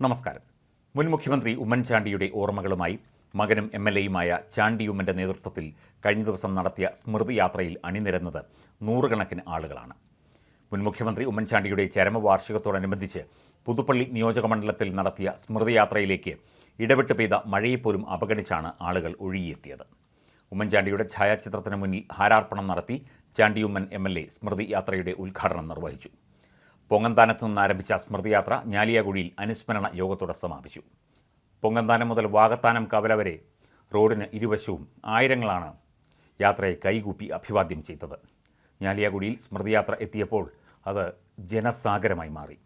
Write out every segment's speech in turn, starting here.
നമസ്കാരം. മുൻ മുഖ്യമന്ത്രി ഉമ്മൻചാണ്ടിയുടെ ഓർമ്മകളുമായി മകനും എം എൽ എയുമായ ചാണ്ടിയുമ്മന്റെ നേതൃത്വത്തിൽ കഴിഞ്ഞ ദിവസം നടത്തിയ സ്മൃതിയാത്രയിൽ അണിനിരന്നത് നൂറുകണക്കിന് ആളുകളാണ്. മുൻ മുഖ്യമന്ത്രി ഉമ്മൻചാണ്ടിയുടെ ചരമവാർഷികത്തോടനുബന്ധിച്ച് പുതുപ്പള്ളി നിയോജകമണ്ഡലത്തിൽ നടത്തിയ സ്മൃതിയാത്രയിലേക്ക് യാത്രയിലേക്ക് ഇടവിട്ട് പെയ്ത മഴയെപ്പോലും അവഗണിച്ചാണ് ആളുകൾ ഒഴുകിയെത്തിയത്. ഉമ്മൻചാണ്ടിയുടെ ഛായാചിത്രത്തിന് മുന്നിൽ ഹാരാർപ്പണം നടത്തി ചാണ്ടിയുമ്മൻ എം എൽ എ സ്മൃതി യാത്രയുടെ ഉദ്ഘാടനം നിർവഹിച്ചു. പൊങ്ങന്താനത്ത് നിന്ന് ആരംഭിച്ച സ്മൃതിയാത്ര ഞാലിയാകുഴിയിൽ അനുസ്മരണ യോഗത്തോടെ സമാപിച്ചു. പൊങ്ങന്താനം മുതൽ വാകത്താനം കവല വരെ റോഡിന് ഇരുവശവും ആയിരങ്ങളാണ് യാത്രയെ കൈകൂപ്പി അഭിവാദ്യം ചെയ്തത്. ഞാലിയാകുഴിയിൽ സ്മൃതിയാത്ര എത്തിയപ്പോൾ അത് ജനസാഗരമായി മാറി.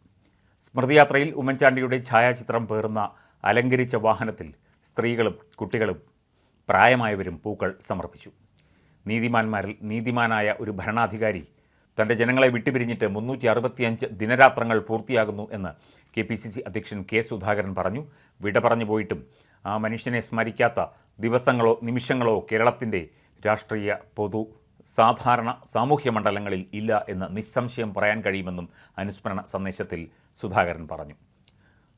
സ്മൃതിയാത്രയിൽ ഉമ്മൻചാണ്ടിയുടെ ഛായാചിത്രം പേറുന്ന അലങ്കരിച്ച വാഹനത്തിൽ സ്ത്രീകളും കുട്ടികളും പ്രായമായവരും പൂക്കൾ സമർപ്പിച്ചു. നീതിമാന്മാരിൽ നീതിമാനായ ഒരു ഭരണാധികാരി തന്റെ ജനങ്ങളെ വിട്ടുപിരിഞ്ഞിട്ട് മുന്നൂറ്റി അറുപത്തിയഞ്ച് ദിനരാത്രങ്ങൾ പൂർത്തിയാകുന്നു എന്ന് കെ പി സി സി അധ്യക്ഷൻ കെ സുധാകരൻ പറഞ്ഞു. വിട പറഞ്ഞു പോയിട്ടും ആ മനുഷ്യനെ സ്മരിക്കാത്ത ദിവസങ്ങളോ നിമിഷങ്ങളോ കേരളത്തിന്റെ രാഷ്ട്രീയ പൊതു സാധാരണ സാമൂഹ്യ മണ്ഡലങ്ങളിൽ ഇല്ല എന്ന് നിസ്സംശയം പറയാൻ കഴിയുമെന്നും അനുസ്മരണ സന്ദേശത്തിൽ സുധാകരൻ പറഞ്ഞു.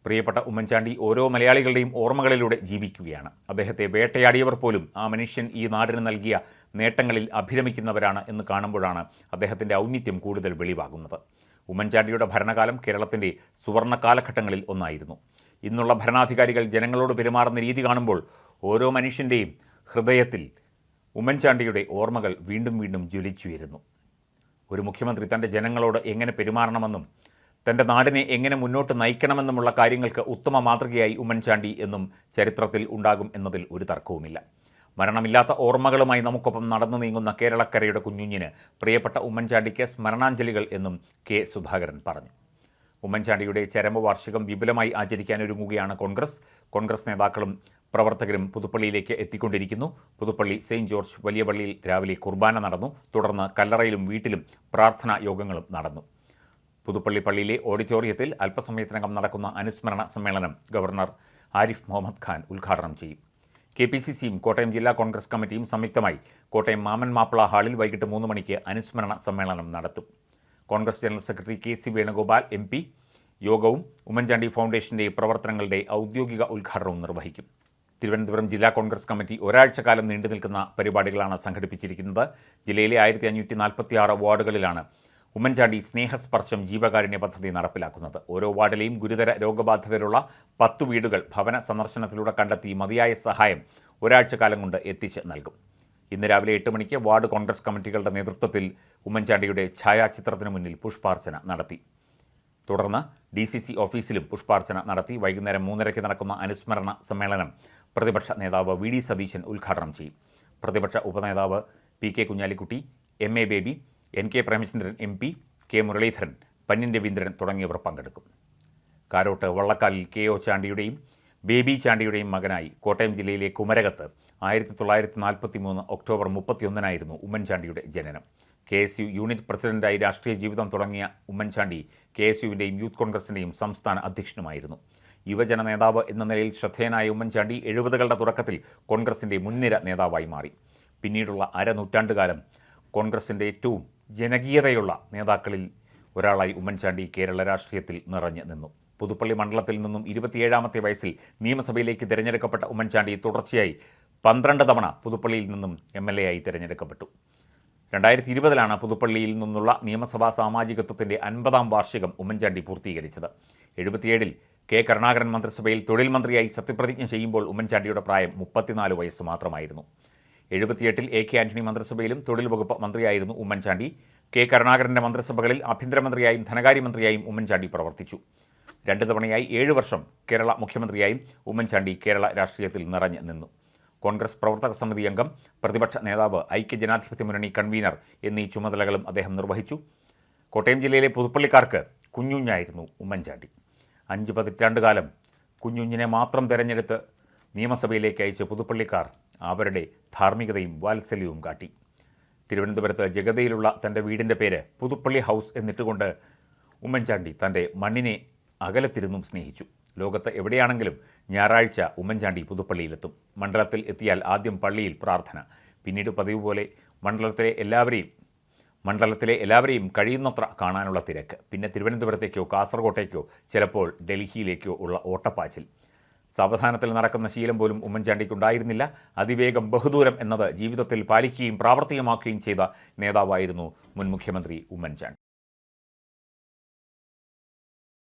പ്രിയപ്പെട്ട ഉമ്മൻചാണ്ടി ഓരോ മലയാളികളുടെയും ഓർമ്മകളിലൂടെ ജീവിക്കുകയാണ്. അദ്ദേഹത്തെ വേട്ടയാടിയവർ പോലും ആ മനുഷ്യൻ ഈ നാടിന് നൽകിയ നേട്ടങ്ങളിൽ അഭിരമിക്കുന്നവരാണ് എന്ന് കാണുമ്പോഴാണ് അദ്ദേഹത്തിന്റെ ഔന്നിത്യം കൂടുതൽ വെളിവാകുന്നത്. ഉമ്മൻചാണ്ടിയുടെ ഭരണകാലം കേരളത്തിന്റെ സുവർണ കാലഘട്ടങ്ങളിൽ ഒന്നായിരുന്നു. ഇന്നുള്ള ഭരണാധികാരികൾ ജനങ്ങളോട് പെരുമാറുന്ന രീതി കാണുമ്പോൾ ഓരോ മനുഷ്യന്റെയും ഹൃദയത്തിൽ ഉമ്മൻചാണ്ടിയുടെ ഓർമ്മകൾ വീണ്ടും വീണ്ടും ജ്വലിച്ചുയരുന്നു. ഒരു മുഖ്യമന്ത്രി തന്റെ ജനങ്ങളോട് എങ്ങനെ പെരുമാറണമെന്നും തന്റെ നാടിനെ എങ്ങനെ മുന്നോട്ട് നയിക്കണമെന്നുമുള്ള കാര്യങ്ങൾക്ക് ഉത്തമ മാതൃകയായി ഉമ്മൻചാണ്ടി എന്നും ചരിത്രത്തിൽ ഉണ്ടാകും എന്നതിൽ ഒരു തർക്കവുമില്ല. മരണമില്ലാത്ത ഓർമ്മകളുമായി നമുക്കൊപ്പം നടന്നു നീങ്ങുന്ന കേരളക്കരയുടെ കുഞ്ഞുഞ്ഞിന് പ്രിയപ്പെട്ട ഉമ്മൻചാണ്ടിക്ക് സ്മരണാഞ്ജലികൾ എന്നും കെ സുധാകരൻ പറഞ്ഞു. ഉമ്മൻചാണ്ടിയുടെ ചരമവാർഷികം വിപുലമായി ആചരിക്കാനൊരുങ്ങുകയാണ് കോൺഗ്രസ്. കോൺഗ്രസ് നേതാക്കളും പ്രവർത്തകരും പുതുപ്പള്ളിയിലേക്ക് എത്തിക്കൊണ്ടിരിക്കുന്നു. പുതുപ്പള്ളി സെയിന്റ് ജോർജ് വലിയ പള്ളിയിൽ രാവിലെ കുർബാന നടന്നു. തുടർന്ന് കല്ലറയിലും വീട്ടിലും പ്രാർത്ഥനാ യോഗങ്ങളും നടന്നു. പുതുപ്പള്ളി പള്ളിയിലെ ഓഡിറ്റോറിയത്തിൽ അല്പസമയത്തിനകം നടക്കുന്ന അനുസ്മരണ സമ്മേളനം ഗവർണർ ആരിഫ് മുഹമ്മദ് ഖാൻ ഉദ്ഘാടനം ചെയ്യും. കെ പി സി സിയും കോട്ടയം ജില്ലാ കോൺഗ്രസ് കമ്മിറ്റിയും സംയുക്തമായി കോട്ടയം മാമൻ മാപ്പിള ഹാളിൽ വൈകിട്ട് മൂന്ന് മണിക്ക് അനുസ്മരണ സമ്മേളനം നടത്തും. Congress general secretary K C Venugopal M P യോഗവും ഉമ്മൻചാണ്ടി ഫൗണ്ടേഷന്റെ പ്രവർത്തനങ്ങളുടെ ഔദ്യോഗിക ഉദ്ഘാടനവും നിർവഹിക്കും. തിരുവനന്തപുരം ജില്ലാ കോൺഗ്രസ് കമ്മിറ്റി ഒരാഴ്ചക്കാലം നീണ്ടു നിൽക്കുന്ന പരിപാടികളാണ് സംഘടിപ്പിച്ചിരിക്കുന്നത്. ജില്ലയിലെ ആയിരത്തി അഞ്ഞൂറ്റി നാൽപ്പത്തി ആറ് വാർഡുകളിലാണ് ഉമ്മൻചാണ്ടി സ്നേഹസ്പർശം ജീവകാരുണ്യ പദ്ധതി നടപ്പിലാക്കുന്നത്. ഓരോ വാർഡിലെയും ഗുരുതര രോഗബാധിതരുള്ള പത്ത് വീടുകൾ ഭവന സന്ദർശനത്തിലൂടെ കണ്ടെത്തി മതിയായ സഹായം ഒരാഴ്ച കാലം കൊണ്ട് എത്തിച്ച് നൽകും. ഇന്ന് രാവിലെ എട്ട് മണിക്ക് വാർഡ് കോൺഗ്രസ് കമ്മിറ്റികളുടെ നേതൃത്വത്തിൽ ഉമ്മൻചാണ്ടിയുടെ ഛായാചിത്രത്തിന് മുന്നിൽ പുഷ്പാർച്ചന നടത്തി. തുടർന്ന് ഡി സി സി ഓഫീസിലും പുഷ്പാർച്ചന നടത്തി. വൈകുന്നേരം മൂന്നരയ്ക്ക് നടക്കുന്ന അനുസ്മരണ സമ്മേളനം പ്രതിപക്ഷ നേതാവ് വി ഡി സതീശൻ ഉദ്ഘാടനം ചെയ്യും. പ്രതിപക്ഷ ഉപനേതാവ് P K Kunhalikutty M A Baby N K Premachandran M P K Muraleedharan Pannian Raveendran തുടങ്ങിയവർ പങ്കെടുക്കും. കാരോട്ട് വള്ളക്കാലിൽ കെ ഒ ചാണ്ടിയുടെയും ബേബി ചാണ്ടിയുടെയും മകനായി കോട്ടയം ജില്ലയിലെ കുമരകത്ത് ആയിരത്തി തൊള്ളായിരത്തി നാൽപ്പത്തി മൂന്ന് ഒക്ടോബർ മുപ്പത്തിയൊന്നിനായിരുന്നു ഉമ്മൻചാണ്ടിയുടെ ജനനം. കെ എസ് യു യൂണിറ്റ് പ്രസിഡന്റായി രാഷ്ട്രീയ ജീവിതം തുടങ്ങിയ ഉമ്മൻചാണ്ടി കെ എസ് യുവിന്റെയും യൂത്ത് കോൺഗ്രസിന്റെയും സംസ്ഥാന അധ്യക്ഷനുമായിരുന്നു. യുവജന നേതാവ് എന്ന നിലയിൽ ശ്രദ്ധേയനായ ഉമ്മൻചാണ്ടി എഴുപതുകളുടെ തുടക്കത്തിൽ കോൺഗ്രസിന്റെ മുൻനിര നേതാവായി മാറി. പിന്നീടുള്ള അരനൂറ്റാണ്ടുകാലം കോൺഗ്രസിന്റെ ഏറ്റവും ജനകീയതയുള്ള നേതാക്കളിൽ ഒരാളായി ഉമ്മൻചാണ്ടി കേരള രാഷ്ട്രീയത്തിൽ നിറഞ്ഞു നിന്നു. പുതുപ്പള്ളി മണ്ഡലത്തിൽ നിന്നും ഇരുപത്തിയേഴാമത്തെ വയസ്സിൽ നിയമസഭയിലേക്ക് തിരഞ്ഞെടുക്കപ്പെട്ട ഉമ്മൻചാണ്ടി തുടർച്ചയായി പന്ത്രണ്ട് തവണ പുതുപ്പള്ളിയിൽ നിന്നും എം എൽ എ ആയി തിരഞ്ഞെടുക്കപ്പെട്ടു. രണ്ടായിരത്തി ഇരുപതിലാണ് പുതുപ്പള്ളിയിൽ നിന്നുള്ള നിയമസഭാ സാമാജികത്വത്തിന്റെ അൻപതാം വാർഷികം ഉമ്മൻചാണ്ടി പൂർത്തീകരിച്ചത്. എഴുപത്തിയേഴിൽ കെ കരുണാകരൻ മന്ത്രിസഭയിൽ തൊഴിൽ മന്ത്രിയായി സത്യപ്രതിജ്ഞ ചെയ്യുമ്പോൾ ഉമ്മൻചാണ്ടിയുടെ പ്രായം മുപ്പത്തിനാല് വയസ്സ് മാത്രമായിരുന്നു. എഴുപത്തിയെട്ടിൽ എ കെ ആന്റണി മന്ത്രിസഭയിലും തൊഴിൽ വകുപ്പ് മന്ത്രിയായിരുന്നു ഉമ്മൻചാണ്ടി. കെ കരുണാകരന്റെ മന്ത്രിസഭകളിൽ ആഭ്യന്തരമന്ത്രിയായും ധനകാര്യമന്ത്രിയായും ഉമ്മൻചാണ്ടി പ്രവർത്തിച്ചു. രണ്ടു തവണയായി ഏഴ് വർഷം കേരള മുഖ്യമന്ത്രിയായും ഉമ്മൻചാണ്ടി കേരള രാഷ്ട്രീയത്തിൽ നിറഞ്ഞു നിന്നു. കോൺഗ്രസ് പ്രവർത്തക സമിതി അംഗം പ്രതിപക്ഷ നേതാവ് ഐക്യ ജനാധിപത്യ മുന്നണി കൺവീനർ എന്നീ ചുമതലകളും അദ്ദേഹം നിർവഹിച്ചു. കോട്ടയം ജില്ലയിലെ പുതുപ്പള്ളിക്കാർക്ക് കുഞ്ഞുഞ്ഞായിരുന്നു ഉമ്മൻചാണ്ടി. അഞ്ച് പതിറ്റാണ്ടുകാലം കുഞ്ഞുഞ്ഞിനെ മാത്രം തിരഞ്ഞെടുത്ത് നിയമസഭയിലേക്ക് അയച്ച് പുതുപ്പള്ളിക്കാർ അവരുടെ ധാർമ്മികതയും വാത്സല്യവും കാട്ടി. തിരുവനന്തപുരത്ത് ജഗതയിലുള്ള തന്റെ വീടിന്റെ പേര് പുതുപ്പള്ളി ഹൗസ് എന്നിട്ടുകൊണ്ട് ഉമ്മൻചാണ്ടി തന്റെ മണ്ണിനെ അകലത്തിരുന്നും സ്നേഹിച്ചു. ലോകത്ത് എവിടെയാണെങ്കിലും ഞായറാഴ്ച ഉമ്മൻചാണ്ടി പുതുപ്പള്ളിയിലെത്തും. മണ്ഡലത്തിൽ എത്തിയാൽ ആദ്യം പള്ളിയിൽ പ്രാർത്ഥന. പിന്നീട് പതിവ് പോലെ മണ്ഡലത്തിലെ എല്ലാവരെയും മണ്ഡലത്തിലെ എല്ലാവരെയും കഴിയുന്നത്ര കാണാനുള്ള തിരക്ക്. പിന്നെ തിരുവനന്തപുരത്തേക്കോ കാസർകോട്ടേക്കോ ചിലപ്പോൾ ഡൽഹിയിലേക്കോ ഉള്ള ഓട്ടപ്പാച്ചിൽ. സാവധാനത്തിൽ നടക്കുന്ന ശീലം പോലും ഉമ്മൻചാണ്ടിക്കുണ്ടായിരുന്നില്ല. അതിവേഗം ബഹുദൂരം എന്നത് ജീവിതത്തിൽ പാലിക്കുകയും പ്രാവർത്തികമാക്കുകയും ചെയ്ത നേതാവായിരുന്നു മുൻ മുഖ്യമന്ത്രി ഉമ്മൻചാണ്ടി.